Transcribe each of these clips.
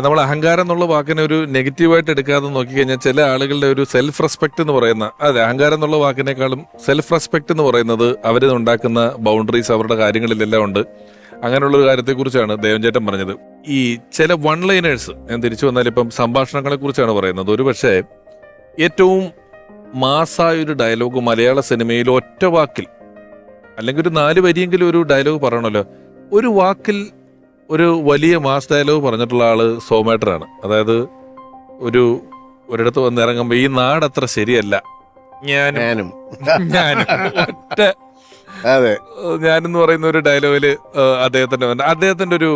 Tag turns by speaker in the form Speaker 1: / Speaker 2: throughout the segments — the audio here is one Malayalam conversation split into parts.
Speaker 1: നമ്മൾ അഹങ്കാരം എന്നുള്ള വാക്കിനെ ഒരു നെഗറ്റീവായിട്ട് എടുക്കാതെ നോക്കിക്കഴിഞ്ഞാൽ ചില ആളുകളുടെ ഒരു സെൽഫ് റെസ്പെക്ട് എന്ന് പറയുന്ന അതെ അഹങ്കാരം എന്നുള്ള വാക്കിനേക്കാളും സെൽഫ് റെസ്പെക്ട് എന്ന് പറയുന്നത് അവർ ഉണ്ടാക്കുന്ന ബൗണ്ടറീസ് അവരുടെ കാര്യങ്ങളിലെല്ലാം ഉണ്ട്. അങ്ങനെയുള്ള ഒരു കാര്യത്തെക്കുറിച്ചാണ് ദേവൻചേട്ടൻ പറഞ്ഞത്. ഈ ചില വൺ ലൈനേഴ്സ് ഞാൻ തിരിച്ചു വന്നാൽ ഇപ്പം സംഭാഷണങ്ങളെ കുറിച്ചാണ് പറയുന്നത്. ഒരു പക്ഷേ ഏറ്റവും മാസായ ഒരു ഡയലോഗ് മലയാള സിനിമയിൽ ഒറ്റ വാക്കിൽ അല്ലെങ്കിൽ ഒരു നാല് വരിയെങ്കിലും ഒരു ഡയലോഗ് പറയണമല്ലോ ഒരു വാക്കിൽ ഒരു വലിയ മാസ് ഡയലോഗ് പറഞ്ഞിട്ടുള്ള ആൾ സോമേട്ടറാണ് അതായത് ഒരു ഒരിടത്ത് വന്ന് ഇറങ്ങുമ്പോ ഈ അത്ര ശരിയല്ല. ഞാനും
Speaker 2: ഞാനും.
Speaker 1: ഒറ്റ
Speaker 2: അതെ.
Speaker 1: ഞാനെന്ന് പറയുന്ന ഒരു ഡയലോഗിൽ അദ്ദേഹത്തിന്റെ അദ്ദേഹത്തിന്റെ ഒരു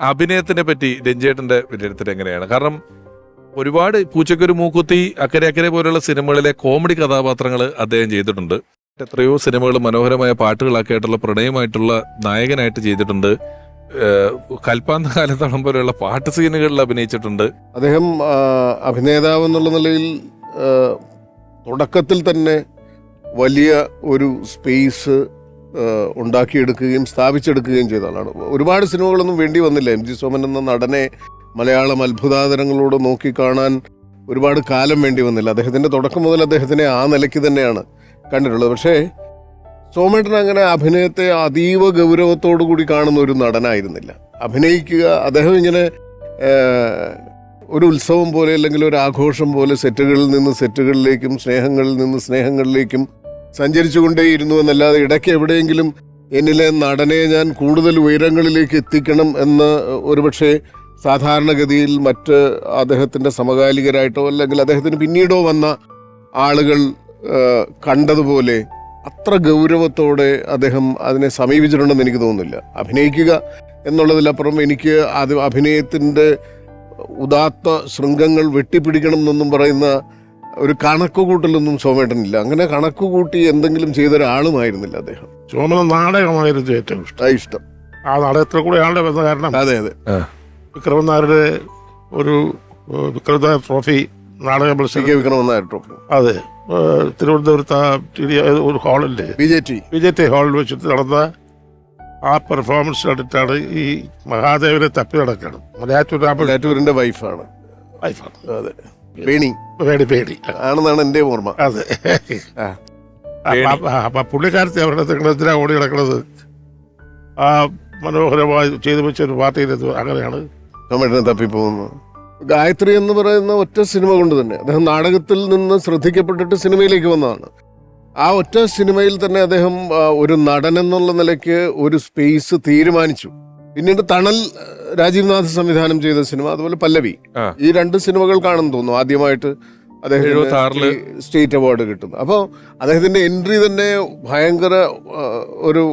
Speaker 1: അഭിനയത്തിനെ പറ്റി രഞ്ജേട്ടന്റെ വിലയിരുത്തൽ എങ്ങനെയാണ്? കാരണം ഒരുപാട് പൂച്ചക്കൊരു മൂക്കുത്തി അക്കരെ അക്കരെ പോലുള്ള സിനിമകളിലെ കോമഡി കഥാപാത്രങ്ങൾ അദ്ദേഹം ചെയ്തിട്ടുണ്ട്. എത്രയോ സിനിമകൾ മനോഹരമായ പാട്ടുകളാക്കിയിട്ടുള്ള പ്രണയമായിട്ടുള്ള നായകനായിട്ട് ചെയ്തിട്ടുണ്ട്. കൽപ്പാന്ത കാലത്തോളം പോലെയുള്ള പാട്ട് സീനുകളിൽ അഭിനയിച്ചിട്ടുണ്ട്.
Speaker 2: അദ്ദേഹം അഭിനേതാവ് എന്നുള്ള നിലയിൽ തുടക്കത്തിൽ തന്നെ വലിയ ഒരു സ്പേസ് ഉണ്ടാക്കിയെടുക്കുകയും സ്ഥാപിച്ചെടുക്കുകയും ചെയ്ത ആളാണ്. ഒരുപാട് സിനിമകളൊന്നും വേണ്ടി വന്നില്ല. എം ജി സോമൻ എന്ന നടനെ മലയാളം അത്ഭുതാതരങ്ങളോട് നോക്കിക്കാണാൻ ഒരുപാട് കാലം വേണ്ടി വന്നില്ല. അദ്ദേഹത്തിന്റെ തുടക്കം മുതൽ അദ്ദേഹത്തിനെ ആ നിലയ്ക്ക് തന്നെയാണ് കണ്ടിട്ടുള്ളത്. പക്ഷേ സോമേട്ടൻ അങ്ങനെ അഭിനയത്തെ അതീവ ഗൗരവത്തോടു കൂടി കാണുന്ന ഒരു നടനായിരുന്നില്ല. അഭിനയിക്കുക അദ്ദേഹം ഇങ്ങനെ ഒരു ഉത്സവം പോലെ അല്ലെങ്കിൽ ഒരു ആഘോഷം പോലെ സെറ്റുകളിൽ നിന്ന് സെറ്റുകളിലേക്കും സ്നേഹങ്ങളിൽ നിന്ന് സ്നേഹങ്ങളിലേക്കും സഞ്ചരിച്ചുകൊണ്ടേയിരുന്നു എന്നല്ലാതെ ഇടയ്ക്ക് എവിടെയെങ്കിലും എന്നിലെ നടനെ ഞാൻ കൂടുതൽ ഉയരങ്ങളിലേക്ക് എത്തിക്കണം എന്ന് ഒരുപക്ഷെ സാധാരണഗതിയിൽ മറ്റ് അദ്ദേഹത്തിന്റെ സമകാലികരായിട്ടോ അല്ലെങ്കിൽ അദ്ദേഹത്തിന് പിന്നീടോ വന്ന ആളുകൾ കണ്ടതുപോലെ അത്ര ഗൗരവത്തോടെ അദ്ദേഹം അതിനെ സമീപിച്ചിട്ടുണ്ടെന്ന് എനിക്ക് തോന്നുന്നില്ല. അഭിനയിക്കുക എന്നുള്ളതിലപ്പുറം എനിക്ക് അത് അഭിനയത്തിന്റെ ഉദാത്ത ശൃംഗങ്ങൾ വെട്ടിപ്പിടിക്കണം എന്നൊന്നും പറയുന്ന ഒരു കണക്ക് കൂട്ടലൊന്നും സോമേട്ടനില്ല അങ്ങനെ കണക്ക് കൂട്ടി എന്തെങ്കിലും ചെയ്ത ഒരാളുമായിരുന്നില്ല അദ്ദേഹം.
Speaker 3: സോമന നാടകമായിരുന്നു ഏറ്റവും ഇഷ്ടം.
Speaker 2: ആ ഇഷ്ടം.
Speaker 3: ആ നാടകത്തിൽ കൂടെ ആളുടെ വന്ന കാരണം
Speaker 2: അതെ അതെ.
Speaker 3: വിക്രമൻ നായരുടെ ഒരു വിക്രമൻ നായർ ട്രോഫി നാടക
Speaker 2: വിക്രമൻ നായർ ട്രോഫി.
Speaker 3: അതെ. തിരുവനന്തപുരത്ത് ആ ടി ഡി ഒരു ഹാളില്ലേ?
Speaker 2: B J T.
Speaker 3: B J T ഹാളിൽ വെച്ചിട്ട് നടന്ന ആ പെർഫോമൻസ് കണ്ടിട്ടാണ് ഈ മഹാദേവനെ തപ്പി നടക്കണം മലയാറ്റൂർ
Speaker 2: വൈഫാണ്
Speaker 3: വൈഫാണ്
Speaker 2: അതെ. പേണി.
Speaker 3: പേടി പേടി
Speaker 2: ആണെന്നാണ് എന്റെ ഓർമ്മ.
Speaker 3: അതെ. അപ്പൊ- പുള്ളിക്കാരത്തെ അവരുടെ എന്തിനാ ഓടി നടക്കുന്നത്? ആ മനോഹരമായി ചെയ്തു വെച്ച ഒരു പാർട്ടിയിലെത്തു അങ്ങനെയാണ്.
Speaker 2: തപ്പി തപ്പിപ്പോകുന്നു. ഗായത്രി എന്ന് പറയുന്ന ഒറ്റ സിനിമ കൊണ്ട് തന്നെ അദ്ദേഹം നാടകത്തിൽ നിന്ന് ശ്രദ്ധിക്കപ്പെട്ടിട്ട് സിനിമയിലേക്ക് വന്നതാണ്. ആ ഒറ്റ സിനിമയിൽ തന്നെ അദ്ദേഹം ഒരു നടൻ എന്നുള്ള നിലയ്ക്ക് ഒരു സ്പേസ് തീരുമാനിച്ചു. പിന്നീട് തണൽ രാജീവ്നാഥ് രാജീവ് നാഥ് സംവിധാനം ചെയ്ത സിനിമ അതുപോലെ പല്ലവി. ഈ രണ്ട് സിനിമകൾ കാണുന്നു തോന്നുന്നു ആദ്യമായിട്ട് അദ്ദേഹം സ്റ്റേറ്റ് അവാർഡ് കിട്ടുന്നു അപ്പോൾ അദ്ദേഹത്തിന്റെ എൻട്രി തന്നെ ഭയങ്കര ഒരു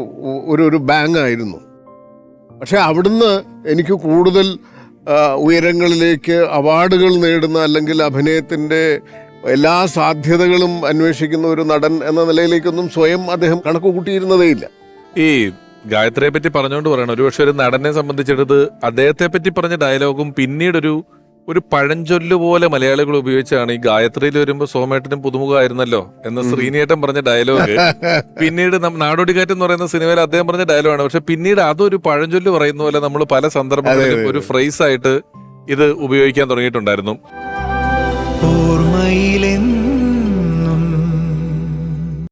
Speaker 2: ഒരു ബാങ് ആയിരുന്നു. പക്ഷെ അവിടുന്ന് എനിക്ക് കൂടുതൽ ഉയരങ്ങളിലേക്ക് അവാർഡുകൾ നേടുന്ന അല്ലെങ്കിൽ അഭിനയത്തിന്റെ എല്ലാ സാധ്യതകളും അന്വേഷിക്കുന്ന ഒരു നടൻ എന്ന നിലയിലേക്കൊന്നും സ്വയം അദ്ദേഹം കണക്ക് കൂട്ടിയിരുന്നതേയില്ല
Speaker 1: ഈ ഗായത്രിയെ പറ്റി പറഞ്ഞുകൊണ്ട് പറയണം. ഒരുപക്ഷെ ഒരു നടനെ സംബന്ധിച്ചെടുത്ത് അദ്ദേഹത്തെ പറ്റി പറഞ്ഞ ഡയലോഗും പിന്നീടൊരു ഒരു പഴഞ്ചൊല്ല് പോലെ മലയാളികൾ ഉപയോഗിച്ചാണ് ഈ ഗായത്രിയിൽ വരുമ്പോ സോമേട്ടനും പുതുമുഖമായിരുന്നല്ലോ എന്ന ശ്രീനിയേട്ടൻ പറഞ്ഞ ഡയലോഗ് പിന്നീട് നാടോടിക്കാറ്റ് എന്ന് പറയുന്ന സിനിമയിൽ അദ്ദേഹം പറഞ്ഞ ഡയലോഗാണ് പക്ഷെ പിന്നീട് അതൊരു പഴഞ്ചൊല്ല് പറയുന്ന പോലെ നമ്മൾ പല സന്ദർഭങ്ങളിലും. ഒരു ഫ്രേസ് ആയിട്ട് ഇത് ഉപയോഗിക്കാൻ തുടങ്ങിയിട്ടുണ്ടായിരുന്നു.
Speaker 4: ഓർമ്മയിലെന്നും